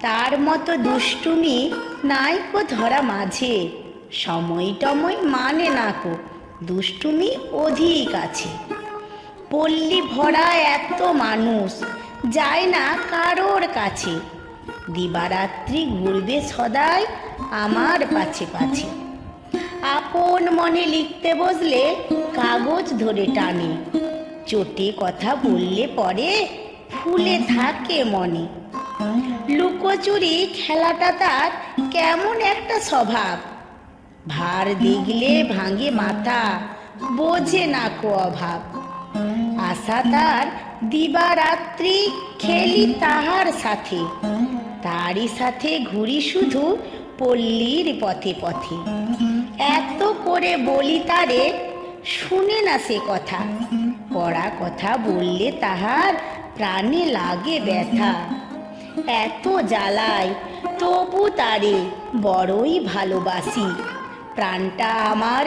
তার মতো দুষ্টুমি নাই কো ধরা মাঝে। সময় টময় মানে না কো, দুষ্টুমি অধিক আছে। পল্লী ভরা এত মানুষ, যায় না কারোর কাছে। দিবারাত্রি ঘুরবে সদাই আমার পাছে পাছে। আপন মনে লিখতে বসলে কাগজ ধরে টানে। চোটে কথা বললে পরে ফুলে থাকে মনে। লুকোচুরি খেলাটা তার কেমন একটা স্বভাব। ভার দিগলে ভাঙে মাথা, বোঝে না কো অভাব। আশা তার দিবারাত্রি খেলি তাহার সাথে। তারই সাথে ঘুরি শুধু পল্লীর পথে পথে। এত করে বলি তারে, শুনে না সে কথা। পড়া কথা বললে তাহার প্রাণে লাগে ব্যথা। এত জ্বালায় তবু তারে বড়ই ভালোবাসি। প্রাণটা আমার